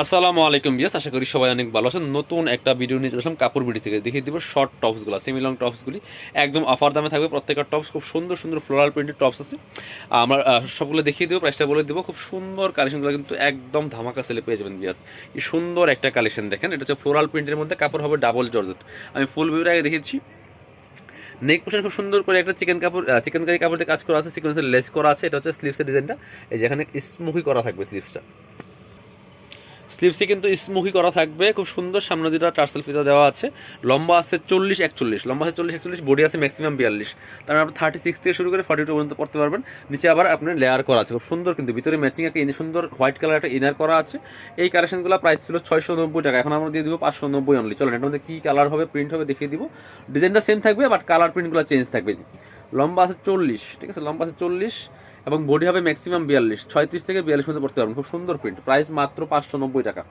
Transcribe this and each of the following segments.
আসসালামু আলাইকুম বিয়াস আশা করি সবাই অনেক ভালো আছেন। নতুন একটা ভিডিও নিয়ে আসলাম কাপড় বিডি থেকে। দেখিয়ে দিব শর্ট টপসগুলো সেমি লং টপসগুলি একদম অফার দামে থাকবে প্রত্যেকটা টপস খুব সুন্দর সুন্দর ফ্লোরাল প্রিন্টেড টপস আছে। আমরা সবগুলো দেখিয়ে দেবো প্রাইসটা বলে দেবো। খুব সুন্দর কালেকশনগুলো কিন্তু একদম ধামাকা সেলে পেয়ে যাবেন বিয়াস এই সুন্দর একটা কালেকশন দেখেন, এটা হচ্ছে ফ্লোরাল প্রিন্টের মধ্যে কাপড় হবে ডাবল জর্জেট। আমি ফুল ভিউর আগে দেখিয়েছি। নেক পোশন খুব সুন্দর করে একটা চিকেন কাপড় চিকেন কারি কাপড়ে কাজ করা আছে সিকোয়েন্সের লেস করা আছে, এটা হচ্ছে স্লিভসের ডিজাইনটা এই যেখানে স্মুখি করা থাকবে স্লিভসটা স্লিভসে কিন্তু স্মুখি করা থাকবে। খুব সুন্দর সামনে দুটা টার্সেল ফিতা দেওয়া আছে। লম্বা আছে চল্লিশ, একচল্লিশ। লম্বা আছে চল্লিশ, একচল্লিশ, বডি আছে ম্যাক্সিমাম বিয়াল্লিশ। তার মানে আপনি থার্টি সিক্স থেকে শুরু করে ফর্টি টু পর্যন্ত পড়তে পারবেন। নিচে আবার আপনার লেয়ার করা আছে। খুব সুন্দর কিন্তু ভিতরে ম্যাচিং একটা সুন্দর হোয়াইট কালার একটা ইনার করা আছে। এই কালেকশনগুলো প্রাইস ছিল ছয়শো নব্বই টাকা। এখন আমরা দিয়ে দিব পাঁচশো নব্বই অনলি চলেন, এটার মধ্যে কী কালার হবে প্রিন্ট হবে দেখিয়ে দিব। ডিজাইনটা সেম থাকবে বাট কালার প্রিন্টগুলো চেঞ্জ থাকবে। লম্বা আছে চল্লিশ, ঠিক আছে? লম্বা আছে চল্লিশ। এবং বডি হবে ম্যাক্সিমাম বিয়াল্লিশ, ছয়ত্রিশ থেকে বিয়াল্লিশ মধ্যে পড়তে পারবেন। খুব সুন্দর প্রিন্ট প্রাইস মাত্র পাঁচশো নব্বই টাকা।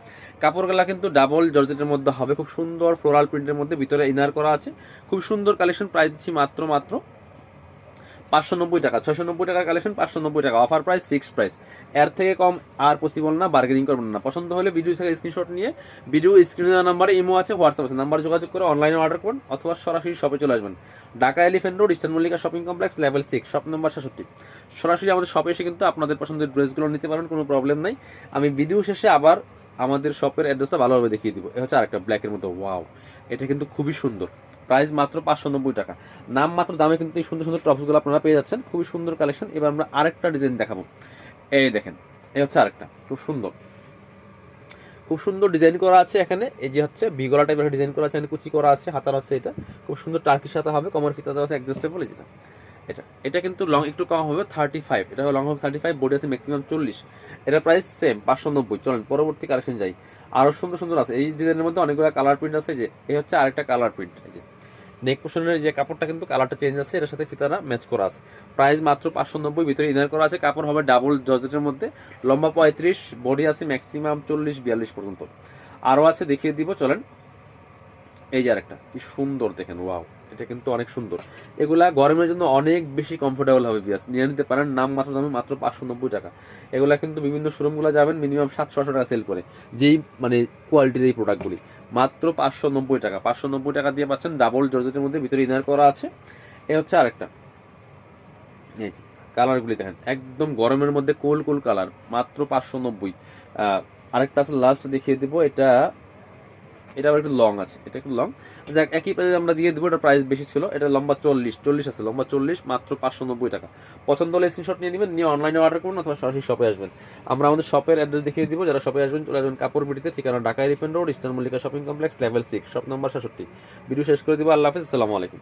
কাপড় কাপড়গুলা কিন্তু ডাবল জর্জেটের মধ্যে হবে, খুব সুন্দর ফ্লোরাল প্রিন্টের মধ্যে ভিতরে ইনার করা আছে। খুব সুন্দর কালেকশন প্রাইস দিচ্ছি মাত্র মাত্র পাঁচশো নব্বই টাকা ছশো নব্বই টাকার কালেকশন পাঁচশো নব্বই টাকা। অফার প্রাইস ফিক্সড প্রাইস এর থেকে কম আর পসিবল না বার্গেনিং করবেন না। পছন্দ হলে ভিডিও থেকে স্ক্রিনশট নিয়ে ভিডিও স্ক্রিনের নাম্বারে ইমো আছে হোয়াটসঅ্যাপ আছে। নাম্বার যোগাযোগ করে অনলাইনে অর্ডার করুন, অথবা সরাসরি শপে চলে আসবেন। Dhaka Elephant Road Eastern Mallika shopping complex level six shop number সাতষট্টি সরাসরি আমাদের শপে এসে কিন্তু আপনাদের পছন্দের ড্রেসগুলো নিতে পারবেন, কোনো প্রবলেম নাই। আমি ভিডিও শেষে আবার আমাদের শপের অ্যাড্রেসটা ভালোভাবে দেখিয়ে দিব। এ হচ্ছে আরেকটা ব্ল্যাকের মতো ওয়াও এটা কিন্তু খুবই সুন্দর। প্রাইস মাত্র পাঁচশো নব্বই টাকা। নাম মাত্র দামে কিন্তু এই সুন্দর সুন্দর টপসগুলো আপনারা পেয়ে যাচ্ছেন। খুবই সুন্দর কালেকশন। এবার আমরা আরেকটা ডিজাইন দেখাবো। এই দেখেন, এই হচ্ছে আরেকটা। খুব সুন্দর। খুব সুন্দর ডিজাইন করা আছে এখানে। এই যে হচ্ছে বিগলা টাইপের ডিজাইন করা আছে, এখানে কুচি করা আছে, হাতার হচ্ছে এটা। খুব সুন্দর টার্কির সাথে হবে কমার ফিতা আছে অ্যাডজাস্টেবল যেটা এটা এটা কিন্তু লং একটু কম হবে থার্টি ফাইভ এটা লং হবে থার্টি ফাইভ বডি আছে ম্যাক্সিমাম চল্লিশ। এটা প্রাইস সেম পাঁচশো নব্বই। চলেন, পরবর্তী কালেকশন যাই। আরও সুন্দর সুন্দর আছে। এই ডিজাইনের মধ্যে অনেকগুলো কালার প্রিন্ট আছে যে এই হচ্ছে আরেকটা কালার প্রিন্ট এই যে। নেক পোশনের যে কাপড়টা কিন্তু কালারটা চেঞ্জ আছে এর সাথে ফিতারা ম্যাচ করা আছে। প্রাইস মাত্র পাঁচশো নব্বই, ভিতরে ইনার করা আছে, কাপড় হবে ডাবল জর্জেটের মধ্যে। লম্বা পঁয়ত্রিশ বডি আছে ম্যাক্সিমাম চল্লিশ, বিয়াল্লিশ পর্যন্ত। আরও আছে, দেখিয়ে দিব, চলেন। এই যে আরেকটা, কি সুন্দর দেখেন ওয়াও এটা কিন্তু অনেক সুন্দর। এগুলা গরমের জন্য অনেক বেশি কমফোর্টেবল হবে বিয়াস নিয়ে নিতে পারেন, নাম মাত্র দামে মাত্র পাঁচশো নব্বই টাকা। এগুলা কিন্তু বিভিন্ন শোরুমগুলো যাবেন মিনিমাম সাতশো টাকা সেল করে। যেই মানে কোয়ালিটির এই প্রোডাক্টগুলি মাত্র পাঁচশো নব্বই টাকা। পাঁচশো নব্বই টাকা দিয়ে পাচ্ছেন ডাবল জর্জেটের মধ্যে ভিতরে ইনার করা আছে। এ হচ্ছে আরেকটা। কালারগুলি দেখেন। একদম গরমের মধ্যে কোল কোল কালার মাত্র পাঁচশো নব্বই। আরেকটা আছে লাস্ট দেখিয়ে দেবো। এটা এটা আবার একটু লং আছে, এটা একটু লং যাক, একই প্রাইসে আমরা দিয়ে দেবো, এটা প্রাইস বেশি ছিল, এটা লম্বা চল্লিশ চল্লিশ আছে, লম্বা চল্লিশ, মাত্র পাঁচশো নব্বই টাকা। পছন্দ হলে স্ক্রিনশট নিয়ে নেবেন, নিয়ে অনলাইনে অর্ডার করুন, অথবা সরাসরি শপে আসবেন। আমরা আমাদের শপের অ্যাড্রেস দেখিয়ে দিব, যারা শপে আসবেন, চলে আসবেন কাপড় বিটিতে, ঠিকানা Dhaka Elephant Road Eastern Mallika shopping complex level six shop number সাতষট্টি। ভিডিও শেষ করে দিব, আল্লাহ হাফিজ, আসসালামু আলাইকুম।